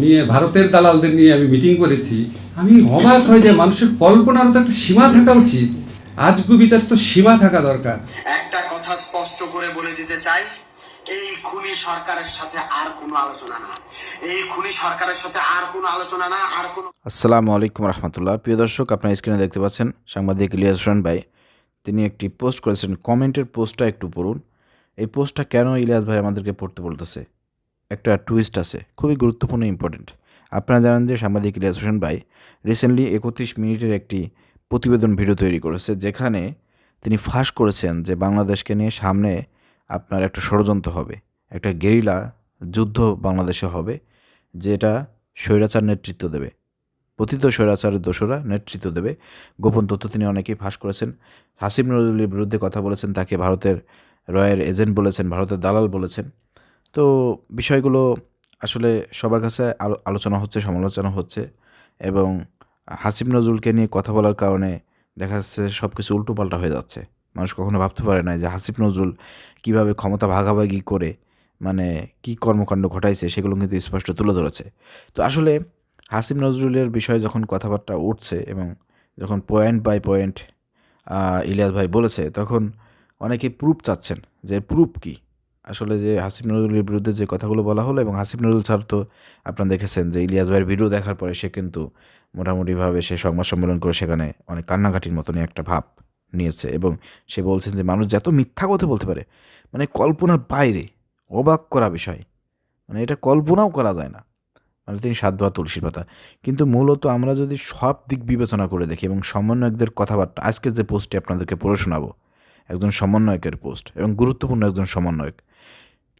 নিয়ে ভারতের দালালদের নিয়ে আমি মিটিং করেছি। আমি অবাক হয়ে যে মানুষের কল্পনার তো একটা সীমা থাকা উচিত। আজগুবিতার তো সীমা থাকা দরকার। একটা কথা স্পষ্ট করে বলে দিতে চাই এই খুনি সরকারের সাথে আর কোনো আলোচনা না। এই খুনি সরকারের সাথে আর কোনো আলোচনা না আর কোনো আসসালামু আলাইকুম রহমতুল্লাহ। প্রিয় দর্শক আপনার স্ক্রিনে দেখতে পাচ্ছেন সাংবাদিক ইলিয়াস হোসেন ভাই। তিনি একটি পোস্ট করেছেন কমেন্টের পোস্টটা একটু পড়ুন। এই পোস্টটা কেন ইলিয়াস ভাই আমাদেরকে পড়তে বলতেছে? একটা টুইস্ট আছে, খুবই গুরুত্বপূর্ণ ইম্পর্টেন্ট আপনারা জানেন যে সাংবাদিক ইলিয়াস হোসেন ভাই রিসেন্টলি একত্রিশ মিনিটের একটি প্রতিবেদন ভিডিও তৈরি করেছে, যেখানে তিনি ফাঁস করেছেন যে বাংলাদেশকে নিয়ে সামনে আপনার একটা ষড়যন্ত্র হবে, একটা গেরিলা যুদ্ধ বাংলাদেশে হবে, যেটা স্বৈরাচার নেতৃত্ব দেবে। পতিত স্বৈরাচারের দোষরা নেতৃত্ব দেবে। গোপন তথ্য তিনি অনেকেই ফাঁস করেছেন। হাসিম নজরুলের বিরুদ্ধে কথা বলেছেন, তাকে ভারতের রয়ের এজেন্ট বলেছেন, ভারতের দালাল বলেছেন। তো বিষয়গুলো আসলে সবার কাছে আলোচনা হচ্ছে, সমালোচনা হচ্ছে এবং হাসিম নজরুলকে নিয়ে কথা বলার কারণে দেখা যাচ্ছে সব কিছু উল্টোপাল্টা হয়ে যাচ্ছে। মানুষ কখনো ভাবতে পারে না যে হাসিম নজরুল কীভাবে ক্ষমতা ভাগাভাগি করে মানে কি কর্মকাণ্ড ঘটাইছে সেগুলো কিন্তু স্পষ্ট তুলে ধরেছে। তো আসলে হাসিম নজরুলের বিষয়ে যখন কথাবার্তা উঠছে এবং যখন পয়েন্ট বাই পয়েন্ট ইলিয়াস ভাই বলেছে, তখন অনেকে প্রুফ চাচ্ছেন যে প্রুফ কি? আসলে যে হাসিফ নজরুলের বিরুদ্ধে যে কথাগুলো বলা হলো এবং হাসিফ নজরুল স্যার তো আপনারা দেখেছেন যে ইলিয়াস ভাইয়ের ভিডিও দেখার পরে সে কিন্তু মোটামুটিভাবে সে সংবাদ সম্মেলন করে সেখানে অনেক কান্নাকাটির মতনই একটা ভাব নিয়েছে এবং সে বলছেন যে মানুষ যত মিথ্যা কথা বলতে পারে মানে কল্পনার বাইরে, অবাক করা বিষয়। মানে এটা কল্পনাও করা যায় না। মানে তিনি সাত দোয়া তুলসীর পাতা। কিন্তু মূলত আমরা যদি সব দিক বিবেচনা করে দেখি এবং সমন্বয়কদের কথাবার্তা, আজকের যে পোস্টটি আপনাদেরকে পড়ে শোনাবো, একজন সমন্বয়কের পোস্ট এবং গুরুত্বপূর্ণ একজন সমন্বয়ক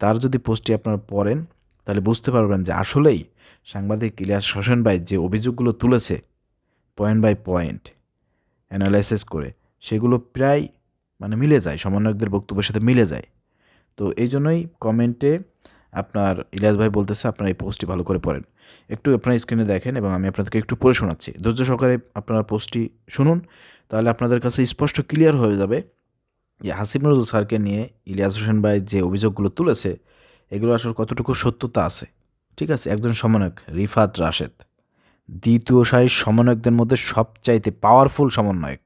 তার যদি পোস্টটি আপনারা পড়েন, তাহলে বুঝতে পারবেন যে আসলেই সাংবাদিক ইলিয়াস হোসেন ভাই যে অভিযোগগুলো তুলেছে, পয়েন্ট বাই পয়েন্ট, অ্যানালাইসিস করে, সেগুলো প্রায় মানে মিলে যায়, সমন্বয়কদের বক্তব্যের সাথে মিলে যায়। তো এই জন্যই কমেন্টে আপনার ইলিয়াস ভাই বলতেছে, আপনারা এই পোস্টটি ভালো করে পড়েন। একটু আপনার স্ক্রিনে দেখেন এবং আমি আপনাদেরকে একটু পড়ে শোনাচ্ছি। ধৈর্য সহকারে আপনারা পোস্টটি শুনুন, তাহলে আপনাদের কাছে স্পষ্ট ক্লিয়ার হয়ে যাবে হাসিব নজরুল স্যারকে নিয়ে ইলিয়াস হোসেন ভাই যে অভিযোগগুলো তুলেছে এগুলো আসলে কতটুকু সত্যতা আছে? ঠিক আছে, একজন সমন্বয়ক, রিফাত রাশেদ। দ্বিতীয় সারির সমন্বয়কদের মধ্যে সবচাইতে পাওয়ারফুল সমন্বয়ক।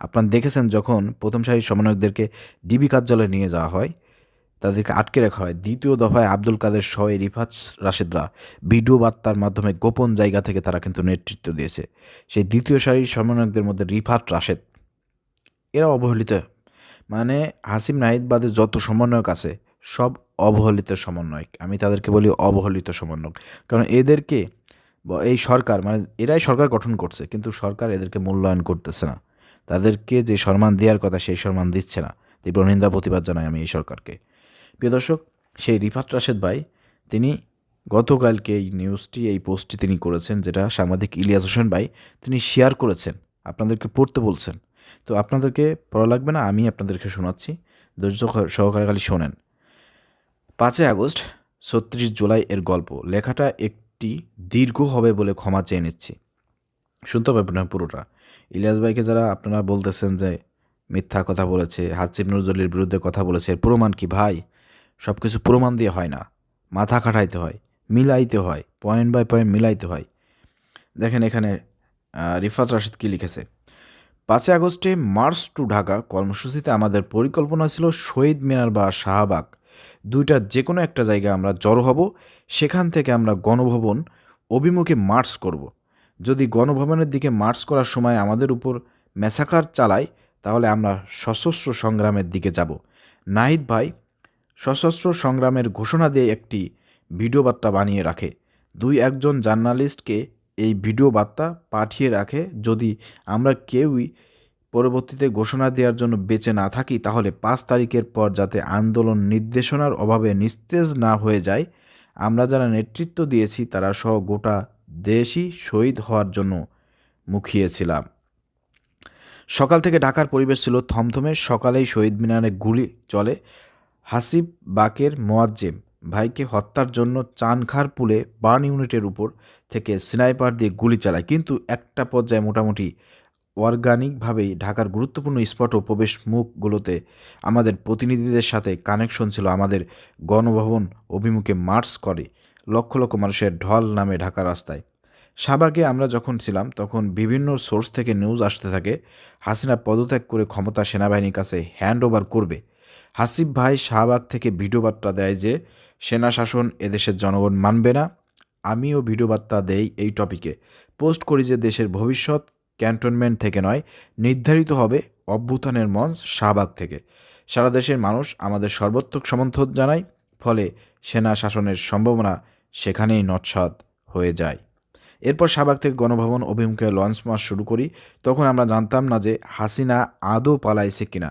আপনারা দেখেছেন যখন প্রথম সারির সমন্বয়কদেরকে ডিবি কার্যালয়ে নিয়ে যাওয়া হয়, তাদেরকে আটকে রাখা হয়। দ্বিতীয় দফায় আব্দুল কাদের সহ রিফাত রাশেদরা ভিডিও বার্তার মাধ্যমে গোপন জায়গা থেকে তারা কিন্তু নেতৃত্ব দিয়েছে। সেই দ্বিতীয় সারির সমন্বয়কদের মধ্যে রিফাত রাশেদ এরা অবহেলিত মানে হাসিম নাহিদ বাদে যত সমন্বয়ক আছে, সব অবহেলিত সমন্বয়ক। আমি তাদেরকে বলি অবহেলিত সমন্বয়ক। কারণ এদেরকে এই সরকার মানে এরাই সরকার গঠন করছে, কিন্তু সরকার এদেরকে মূল্যায়ন করতেছে না। তাদেরকে যে সম্মান দেওয়ার কথা, সেই সম্মান দিচ্ছে না। তীব্র নিন্দা, প্রতিবাদ জানাই আমি এই সরকারকে। প্রিয় দর্শক, সেই রিফাত রাশেদ ভাই, তিনি গতকালকে এই নিউজটি এই পোস্টটি তিনি করেছেন, যেটা সাংবাদিক ইলিয়াস হোসেন ভাই তিনি শেয়ার করেছেন। আপনাদেরকে পড়তে বলছেন। তো আপনাদেরকে পড়া লাগবে না, আমি আপনাদেরকে শোনাচ্ছি। ধৈর্য সহকারে খালি শোনেন। পাঁচই আগস্ট, ছত্রিশ জুলাই এর গল্প। লেখাটা একটি দীর্ঘ হবে বলে ক্ষমা চেয়ে নিচ্ছি। শুনতে পাবেন না পুরোটা। ইলিয়াস ভাইকে যারা আপনারা বলতেছেন যে মিথ্যা কথা বলেছে, হাসিব নজরুলের বিরুদ্ধে কথা বলেছে, এর প্রমাণ কি ভাই? সব কিছু প্রমাণ দিয়ে হয় না। মাথা খাটাইতে হয়, মিলাইতে হয় পয়েন্ট বাই পয়েন্ট মিলাইতে হয়। দেখেন এখানে রিফাত রাশিদ কী লিখেছে? পাঁচই আগস্টে মার্চ টু ঢাকা কর্মসূচিতে আমাদের পরিকল্পনা ছিল শহীদ মিনার বা শাহবাগ। দুইটার যে কোনো একটা জায়গায় আমরা জড়ো হব, সেখান থেকে আমরা গণভবন অভিমুখে মার্চ করব। যদি গণভবনের দিকে মার্চ করার সময় আমাদের উপর মেসাকার চালায়, তাহলে আমরা সশস্ত্র সংগ্রামের দিকে যাব। নাহিদ ভাই সশস্ত্র সংগ্রামের ঘোষণা দিয়ে একটি ভিডিও বার্তা বানিয়ে রাখে। দুই একজন জার্নালিস্টকে এই ভিডিও বার্তা পাঠিয়ে রাখে। যদি আমরা কেউই পরবর্তীতে ঘোষণা দেওয়ার জন্য বেঁচে না থাকি, তাহলে পাঁচ তারিখের পর যাতে আন্দোলন নির্দেশনার অভাবে নিস্তেজ না হয়ে যায়, আমরা যারা নেতৃত্ব দিয়েছি, তারা সহ গোটা দেশই শহীদ হওয়ার জন্য মুখিয়েছিলাম। সকাল থেকে ঢাকার পরিবেশ ছিল থমথমে, সকালেই শহীদ মিনারে গুলি চলে। হাসিব বাকের মোয়াজ্জেম ভাইকে হত্যার জন্য চানখার পুলে বার্ন ইউনিটের উপর থেকে স্নাইপার দিয়ে গুলি চালায়। কিন্তু একটা পর্যায়ে মোটামুটি অর্গানিকভাবেই ঢাকার গুরুত্বপূর্ণ স্পট ও প্রবেশ মুখগুলোতে আমাদের প্রতিনিধিদের সাথে কানেকশন ছিল। আমাদের গণভবন অভিমুখে মার্চ করে লক্ষ লক্ষ মানুষের ঢল নামে ঢাকা রাস্তায়। শাহবাগে আমরা যখন ছিলাম, তখন বিভিন্ন সোর্স থেকে নিউজ আসতে থাকে, হাসিনা পদত্যাগ করে ক্ষমতা সেনাবাহিনীর কাছে হ্যান্ড ওভার করবে। হাসিব ভাই শাহবাগ থেকে ভিডিও বার্তা দেয় যে, সেনা শাসন এদেশের জনগণ মানবে না। আমিও ভিডিও বার্তা দেই এই টপিকে। পোস্ট করি যে, দেশের ভবিষ্যৎ ক্যান্টনমেন্ট থেকে নয়, নির্ধারিত হবে অভ্যুত্থানের মঞ্চ শাহবাগ থেকে। সারা দেশের মানুষ আমাদের সর্বোত্তক সমর্থন জানায়, ফলে সেনা শাসনের সম্ভাবনা সেখানেই নৎসাত হয়ে যায়। এরপর শাহবাগ থেকে গণভবন অভিমুখে লঞ্চ মার্চ শুরু করি। তখন আমরা জানতাম না যে, হাসিনা আদৌ পালাইছে কিনা।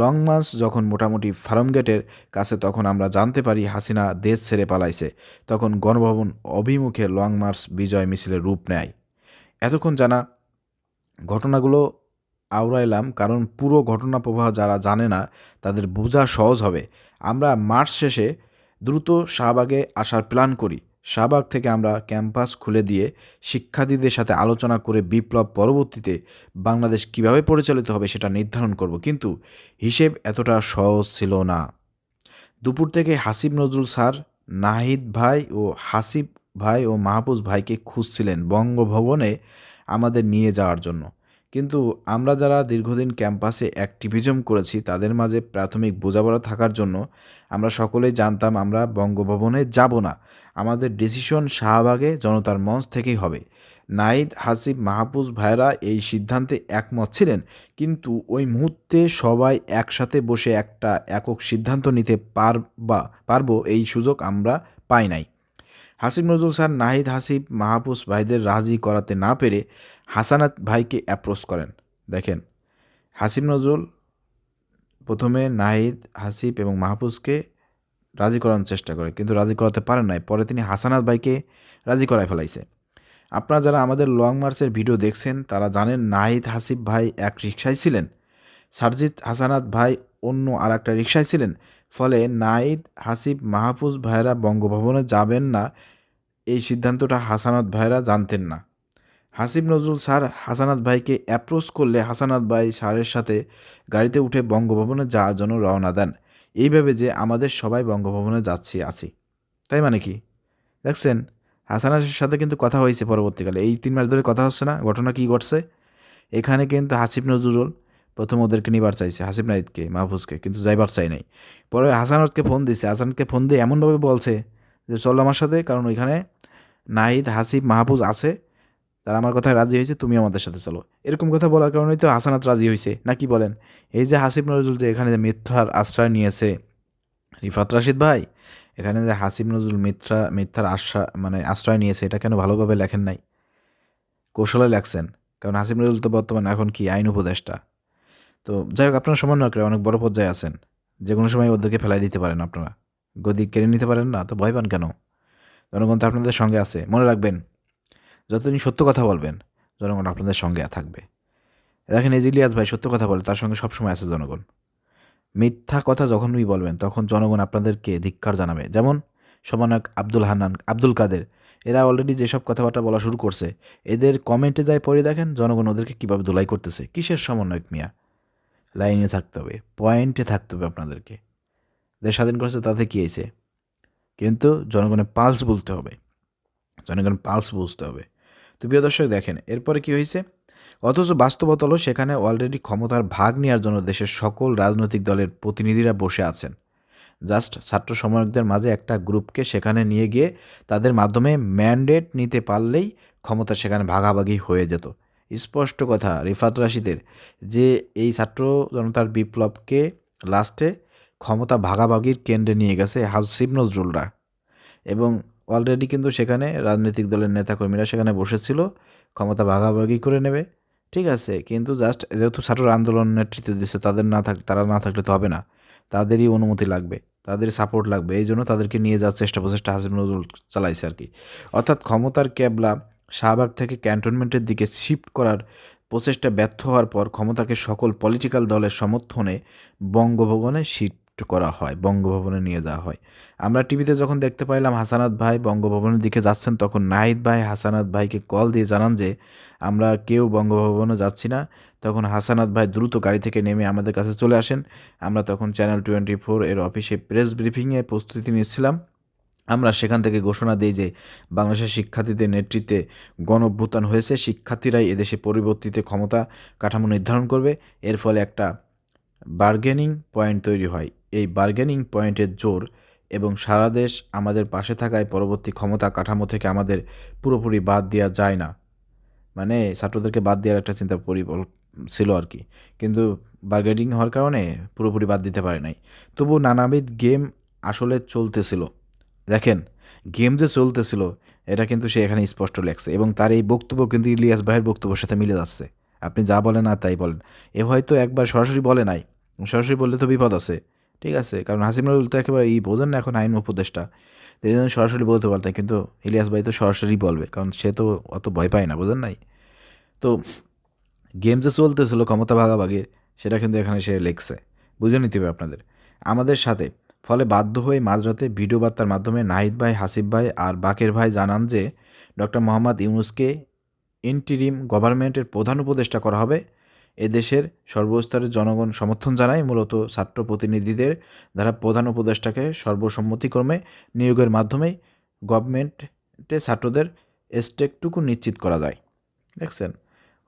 লং মার্চ যখন মোটামুটি ফার্ম গেটের কাছে তখন আমরা জানতে পারি হাসিনা দেশ ছেড়ে পালাইছে, তখন গণভবন অভিমুখে লং মার্চ বিজয় মিছিলের রূপ নেয়। এতক্ষণ জানা ঘটনাগুলো আওড়াইলাম, কারণ পুরো ঘটনা প্রবাহ যারা জানে না, তাদের বোঝা সহজ হবে। আমরা মার্চ শেষে দ্রুত শাহবাগে আসার প্ল্যান করি। শাহবাগ থেকে আমরা ক্যাম্পাস খুলে দিয়ে শিক্ষার্থীদের সাথে আলোচনা করে বিপ্লব পরবর্তীতে বাংলাদেশ কীভাবে পরিচালিত হবে সেটা নির্ধারণ করব। কিন্তু হিসেব এতটা সহজ ছিল না। দুপুর থেকে হাসিব নজরুল স্যার, নাহিদ ভাই ও হাসিব ভাই ও মাহফুজ ভাইকে খুঁজছিলেন বঙ্গভবনে আমাদের নিয়ে যাওয়ার জন্য। কিন্তু আমরা যারা দীর্ঘদিন ক্যাম্পাসে অ্যাক্টিভিজম করেছি, তাদের মাঝে প্রাথমিক বোঝাপড়া থাকার জন্য আমরা সকলেই জানতাম আমরা বঙ্গভবনে যাব না। আমাদের ডিসিশন শাহবাগে জনতার মঞ্চ থেকেই হবে। নাইদ হাসিব মাহফুজ ভাইরা এই সিদ্ধান্তে একমত ছিলেন, কিন্তু ওই মুহূর্তে সবাই একসাথে বসে একটা একক সিদ্ধান্ত নিতে পারবা পারব, এই সুযোগ আমরা পাই নাই। হাসিব নজরুল স্যার, নাহিদ হাসিব, মাহফুজ ভাইদের রাজি করাতে না পেরে হাসানাত ভাইকে অ্যাপ্রোচ করেন। দেখেন, হাসিব নজরুল প্রথমে নাহিদ হাসিব এবং মাহফুজকে রাজি করানোর চেষ্টা করে, কিন্তু রাজি করাতে পারেন নাই। পরে তিনি হাসানাত ভাইকে রাজি করায় ফেলাইছে। আপনারা যারা আমাদের লং মার্চের ভিডিও দেখছেন, তারা জানেন নাহিদ হাসিব ভাই এক রিক্সায় ছিলেন, সারজিৎ হাসানাত ভাই অন্য আর একটা রিক্সায় ছিলেন। ফলে নাইদ হাসিব, মাহফুজ ভাইরা বঙ্গভবনে যাবেন না, এই সিদ্ধান্তটা হাসানাত ভাইরা জানতেন না। হাসিব নজরুল স্যার হাসানাত ভাইকে অ্যাপ্রোচ করলে হাসানাত ভাই স্যারের সাথে গাড়িতে উঠে বঙ্গভবনে যাওয়ার জন্য রওনা দেন। এইভাবে যে আমাদের সবাই বঙ্গভবনে যাচ্ছি, আছি। তাই মানে কি? দেখছেন হাসানাতের সাথে কিন্তু কথা হয়েছে পরবর্তীকালে। এই তিন মাস ধরে কথা হচ্ছে না, ঘটনা কী ঘটছে? এখানে কিন্তু হাসিব নজরুল প্রথম ওদেরকে নিবার চাইছে, হাসিব নাইদকে মাহফুজকে, কিন্তু যাইবার চাই নাই। পরে হাসানতকে ফোন দিছে হাসানতকে ফোন দিয়ে এমনভাবে বলছে যে, চলো আমার সাথে, কারণ ওইখানে নাহিদ, হাসিব, মাহফুজ আছে, তারা আমার কথায় রাজি হয়েছে তুমি আমাদের সাথে চলো। এরকম কথা বলার কারণেই তো হাসানাত রাজি হয়েছে না কি বলেন, এই যে হাসিব নজরুল যে এখানে যে মিথ্যার আশ্রয় নিয়েছে, রিফাত রাশিদ ভাই, এখানে যে হাসিব নজরুল মিথ্যা, মিথ্যার আশ্রয় মানে আশ্রয় নিয়েছে, এটা কেন ভালোভাবে লেখেন নাই? কৌশলে লেখছেন, কারণ হাসিব নজরুল তো বর্তমানে এখন কি, আইন উপদেষ্টা। তো যাই হোক, আপনারা সমন্বয়করা অনেক বড় পর্যায়ে আছেন। যে কোনো সময় ওদেরকে ফেলাই দিতে পারেন আপনারা। গদি কেড়ে নিতে পারেন না, তো ভয় পান কেন? জনগণ তো আপনাদের সঙ্গে আছে, মনে রাখবেন। যতদিন সত্য কথা বলবেন, জনগণ আপনাদের সঙ্গে থাকবে। দেখেন এই যে ইলিয়াস ভাই সত্য কথা বলে, তার সঙ্গে সবসময় আছে জনগণ। মিথ্যা কথা যখনই বলবেন, তখন জনগণ আপনাদেরকে ধিক্কার জানাবে। যেমন সমানক আব্দুল হান্নান, আব্দুল কাদের। এরা অলরেডি যেসব কথাবার্তা বলা শুরু করছে, এদের কমেন্টে যায় পড়ে দেখেন, জনগণ ওদেরকে কীভাবে ধুলাই করতেছে, কিসের সমন্বয়ক মিয়া? লাইনে থাকতে হবে, পয়েন্টে থাকতে হবে আপনাদেরকে। দেশ স্বাধীন করেছে তাতে কী হয়েছে? কিন্তু জনগণের পালস বুঝতে হবে, জনগণের পালস বুঝতে হবে। তো প্রিয় দর্শক, দেখেন, এরপরে কি হয়েছে? অথচ বাস্তবতা হলো সেখানে অলরেডি ক্ষমতার ভাগ নেওয়ার জন্য দেশের সকল রাজনৈতিক দলের প্রতিনিধিরা বসে আছেন। জাস্ট ছাত্র সমন্বয়কদের মাঝে একটা গ্রুপকে সেখানে নিয়ে গিয়ে তাদের মাধ্যমে ম্যান্ডেট নিতে পারলেই ক্ষমতা সেখানে ভাগাভাগি হয়ে যেত। স্পষ্ট কথা রিফাত রাশিদের, যে এই ছাত্র জনতার বিপ্লবকে লাস্টে ক্ষমতা ভাগাভাগির কেন্দ্রে নিয়ে গেছে হাসিব নজরুলরা। এবং অলরেডি কিন্তু সেখানে রাজনৈতিক দলের নেতাকর্মীরা সেখানে বসেছিল, ক্ষমতা ভাগাভাগি করে নেবে, ঠিক আছে, কিন্তু জাস্ট যেহেতু ছাত্র আন্দোলন নেতৃত্ব দিচ্ছে, তাদের না থাক, তারা না থাকলে তো হবে না। তাদেরই অনুমতি লাগবে, তাদের সাপোর্ট লাগবে, এই জন্য তাদেরকে নিয়ে যাওয়ার চেষ্টা প্রচেষ্টা হাসিব নজরুল চালাইছে আর কি। অর্থাৎ ক্ষমতার ক্যাবলা শাহবাগ থেকে ক্যান্টনমেন্টের দিকে শিফট করার প্রচেষ্টা ব্যর্থ হওয়ার পর ক্ষমতাকে সকল পলিটিক্যাল দলের সমর্থনে বঙ্গভবনে শিফট করা হয়, বঙ্গভবনে নিয়ে যাওয়া হয়। আমরা টিভিতে যখন দেখতে পাইলাম হাসানাত ভাই বঙ্গভবনের দিকে যাচ্ছেন, তখন নাহিদ ভাই হাসানাত ভাইকে কল দিয়ে জানান যে, আমরা কেউ বঙ্গভবনে যাচ্ছি না। তখন হাসানাত ভাই দ্রুত গাড়ি থেকে নেমে আমাদের কাছে চলে আসেন। আমরা তখন চ্যানেল টোয়েন্টি ফোর এর অফিসে প্রেস ব্রিফিংয়ে প্রস্তুতি নিচ্ছিলাম। আমরা সেখান থেকে ঘোষণা দিই যে বাংলাদেশের শিক্ষার্থীদের নেতৃত্বে গণ অভ্যুত্থান হয়েছে। শিক্ষার্থীরাই এদেশে পরিবর্তিত ক্ষমতা কাঠামো নির্ধারণ করবে। এর ফলে একটা বার্গেনিং পয়েন্ট তৈরি হয়। এই বার্গেনিং পয়েন্টের জোর এবং সারা দেশ আমাদের পাশে থাকায় পরবর্তী ক্ষমতা কাঠামো থেকে আমাদের পুরোপুরি বাদ দেওয়া যায় না। মানে ছাত্রদেরকে বাদ দেওয়ার একটা চিন্তা পরিকল ছিল আর কি। কিন্তু বার্গেনিং হওয়ার কারণে পুরোপুরি বাদ দিতে পারে নাই। তবু নানাবিধ গেম আসলে চলতেছিল। দেখেন, গেম যে চলতেছিল, এটা কিন্তু সে এখানে স্পষ্ট লেখছে এবং তার এই বক্তব্য কিন্তু ইলিয়াস ভাইয়ের বক্তব্যের সাথে মিলে যাচ্ছে। আপনি যা বলেন আর তাই বলেন। এ হয়তো একবার সরাসরি বলে নাই। সরাসরি বললে তো বিপদ আছে। ঠিক আছে, কারণ হাসিমুল তো একেবারে এই বোঝেন না এখন আইন উপদেষ্টা। এই জন্য সরাসরি বলতে পারতেন, কিন্তু ইলিয়াস ভাই তো সরাসরি বলবে, কারণ সে তো অত ভয় পায় না, বোঝেন নাই? তো গেম যে চলতেছিল ক্ষমতা ভাগাভাগির, সেটা কিন্তু এখানে সে লেখছে। বুঝে নিতে হবে আপনাদের। আমাদের সাথে ফলে বাধ্য হয়ে মাঝরাতে ভিডিও বার্তার মাধ্যমে নাহিদ ভাই, হাসিব ভাই আর বাকের ভাই জানান যে, ডক্টর মোহাম্মদ ইউনুসকে ইন্টিরিম গভর্নমেন্টের প্রধান উপদেষ্টা করা হবে। এদেশের সর্বস্তরের জনগণ সমর্থন জানায়। মূলত ছাত্র প্রতিনিধিদের দ্বারা প্রধান উপদেষ্টাকে সর্বসম্মতিক্রমে নিয়োগের মাধ্যমেই গভর্নমেন্টে ছাত্রদের স্টেকটুকু নিশ্চিত করা যায়। দেখছেন?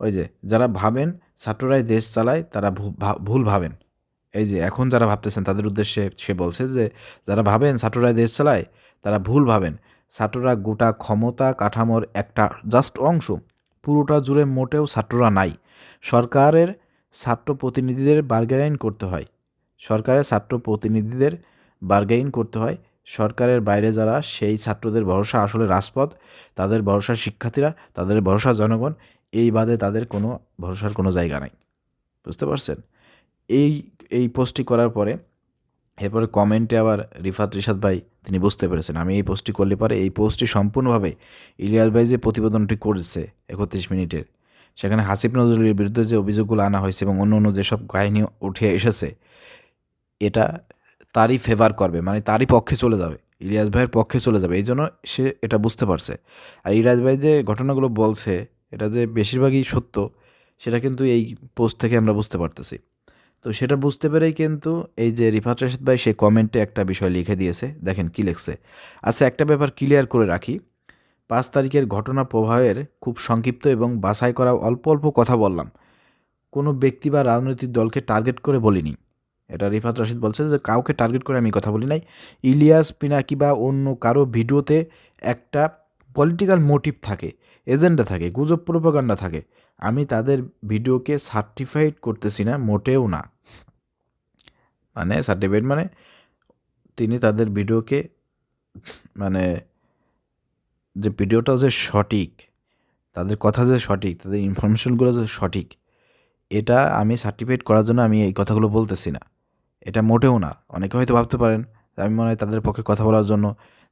ওই যে, যারা ভাবেন ছাত্ররাই দেশ চালায়, তারা ভুল ভাবেন। এই যে এখন যারা ভাবতেছেন, তাদের উদ্দেশ্যে সে বলছে যে, যারা ভাবেন ছাত্ররাই দেশ চালায়, তারা ভুল ভাবেন। ছাত্ররা গোটা ক্ষমতা, কাঠামোর একটা জাস্ট অংশ, পুরোটা জুড়ে মোটেও ছাত্ররা নাই। সরকারের ছাত্র প্রতিনিধিদের বার্গেনাইন করতে হয়। সরকারের ছাত্র প্রতিনিধিদের বার্গেইন করতে হয়। সরকারের বাইরে যারা, সেই ছাত্রদের ভরসা আসলে রাজপথ, তাদের ভরসা শিক্ষার্থীরা, তাদের ভরসা জনগণ, এই বাদে তাদের কোনো, ভরসার কোনো জায়গা নাই। বুঝতে পারছেন? এই এই পোস্টটি করার পরে এরপরে কমেন্টে আবার রিফাত রিশাদ ভাই তিনি বুঝতে পেরেছেন, আমি এই পোস্টটি করলে পরে এই পোস্টটি সম্পূর্ণভাবে ইলিয়াস ভাই যে প্রতিবেদনটি করেছে একত্রিশ মিনিটের, সেখানে হাসিফ নজরুলের বিরুদ্ধে যে অভিযোগগুলো আনা হয়েছে এবং অন্য অন্য যেসব কাহিনী উঠে এসেছে, এটা তারই ফেভার করবে মানে তারই পক্ষে চলে যাবে, ইলিয়াস ভাইয়ের পক্ষে চলে যাবে। এই জন্য সে এটা বুঝতে পারছে। আর ইলিয়াস ভাই যে ঘটনাগুলো বলছে, এটা যে বেশিরভাগই সত্য, সেটা কিন্তু এই পোস্ট থেকে আমরা বুঝতে পারতেছি। তো সেটা বুঝতে পেরেই কিন্তু এই যে রিফাত রাশিদ ভাই, সে কমেন্টে একটা বিষয় লিখে দিয়েছে। দেখেন কী লিখছে। আচ্ছা একটা ব্যাপার ক্লিয়ার করে রাখি। পাঁচ তারিখের ঘটনা প্রবাহের খুব সংক্ষিপ্ত এবং বাছাই করা অল্প অল্প কথা বললাম। কোনো ব্যক্তি বা রাজনৈতিক দলকে টার্গেট করে বলিনি। এটা রিফাত রাশিদ বলছে যে, কাউকে টার্গেট করে আমি কথা বলি নাই। ইলিয়াস, পিনাকি বা অন্য কারও ভিডিওতে একটা পলিটিক্যাল মোটিভ থাকে এজেন্ডা থাকে, গুজব প্রোপাগান্ডা থাকে, আমি তাদের ভিডিওকে সার্টিফাইড করতেছি না, মোটেও না। মানে সার্টিফাইড মানে তিনি তাদের ভিডিওকে মানে যে ভিডিওটা যে সঠিক, তাদের কথা যে সঠিক, তাদের ইনফরমেশনগুলো যে সঠিক, এটা আমি সার্টিফাইড করার জন্য আমি এই কথাগুলো বলতেছি না। এটা মোটেও না। অনেকে হয়তো ভাবতে পারেন, আমি মনে হয় তাদের পক্ষে কথা বলার জন্য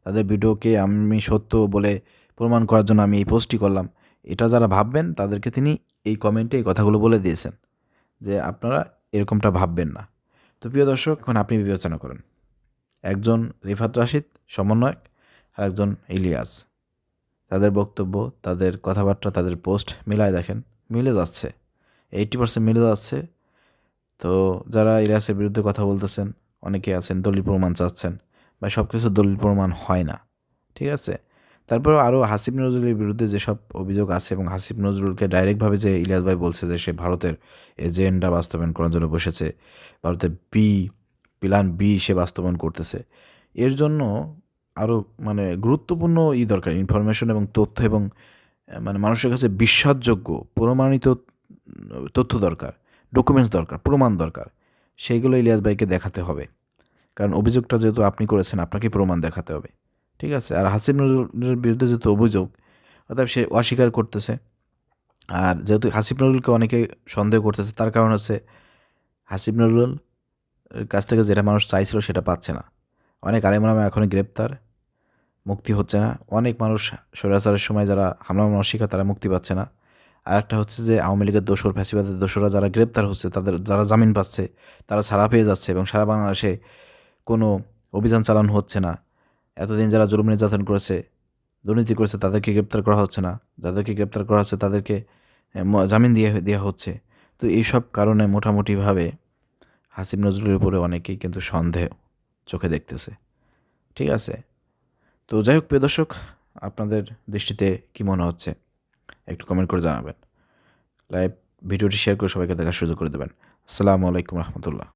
তাদের ভিডিওকে আমি সত্য বলে প্রমাণ করার জন্য আমি এই পোস্টটি করলাম। এটা যারা ভাববেন, তাদেরকে তিনি এই কমেন্টে এই কথাগুলো বলে দিয়েছেন যে আপনারা এরকমটা ভাববেন না। তো প্রিয় দর্শক, এখন আপনি বিবেচনা করেন। একজন রিফাত রাশিদ, সমন্বয়ক, আর একজন ইলিয়াস। তাদের বক্তব্য, তাদের কথাবার্তা, তাদের পোস্ট মিলায় দেখেন, মিলে যাচ্ছে। এইটি পার্সেন্ট মিলে যাচ্ছে। তো যারা ইলিয়াসের বিরুদ্ধে কথা বলতেছেন, অনেকে আছেন দলিল প্রমাণ চাচ্ছেন বা সব কিছু দলিল প্রমাণ হয় না, ঠিক আছে? তারপরেও আরও হাসিব নজরুলের বিরুদ্ধে যেসব অভিযোগ আছে এবং হাসিব নজরুলকে ডাইরেক্টভাবে যে ইলিয়াস ভাই বলছে যে সে ভারতের এজেন্ডা বাস্তবায়ন করার জন্য বসেছে, ভারতের বি প্ল্যান বি সে বাস্তবায়ন করতেছে, এর জন্য আরও মানে গুরুত্বপূর্ণ ই দরকার ইনফরমেশন এবং তথ্য এবং মানে মানুষের কাছে বিশ্বাসযোগ্য, প্রমাণিত তথ্য দরকার ডকুমেন্টস দরকার, প্রমাণ দরকার, সেইগুলো ইলিয়াস ভাইকে দেখাতে হবে। কারণ অভিযোগটা যেহেতু আপনি করেছেন, আপনাকে প্রমাণ দেখাতে হবে। ঠিক আছে? আর হাসিব নজরুলের বিরুদ্ধে যেহেতু অভিযোগ অর্থাৎ সে অস্বীকার করতেছে। আর যেহেতু হাসিব নজরুলকে অনেকে সন্দেহ করতেছে, তার কারণ হচ্ছে হাসিব নজরুল কাছ থেকে যেটা মানুষ চাইছিল সেটা পাচ্ছে না। অনেক আলেমরামে এখনও গ্রেপ্তার, মুক্তি হচ্ছে না। অনেক মানুষ স্বৈরাচারের সময় যারা হামলা শিকার তারা মুক্তি পাচ্ছে না। আর একটা হচ্ছে যে আওয়ামী লীগের দোসর, ফ্যাসিবাদের দোসররা যারা গ্রেপ্তার হচ্ছে, তাদের যারা জামিন পাচ্ছে, তারা ছাড়া পেয়ে যাচ্ছে এবং সারা বাংলাদেশে কোনো অভিযান চালানো হচ্ছে না। এতদিন যারা জুলুম নির্যাতন করেছে, দুর্নীতি করেছে, তাদেরকে গ্রেপ্তার করা হচ্ছে না। যাদেরকে গ্রেপ্তার করা হচ্ছে, তাদেরকে জামিন দিয়ে দেওয়া হচ্ছে। তো এইসব কারণে মোটামুটিভাবে হাসিম নজরুলের উপরে অনেকেই কিন্তু সন্দেহ চোখে দেখতেছে। ঠিক আছে? তো যাই হোক, প্রিয় দর্শক, আপনাদের দৃষ্টিতে কী মনে হচ্ছে? একটু কমেন্ট করে জানাবেন। লাইভ ভিডিওটি শেয়ার করে সবাইকে দেখার সুযোগ করে দেবেন। আসসালামু আলাইকুম রহমতুল্লাহ।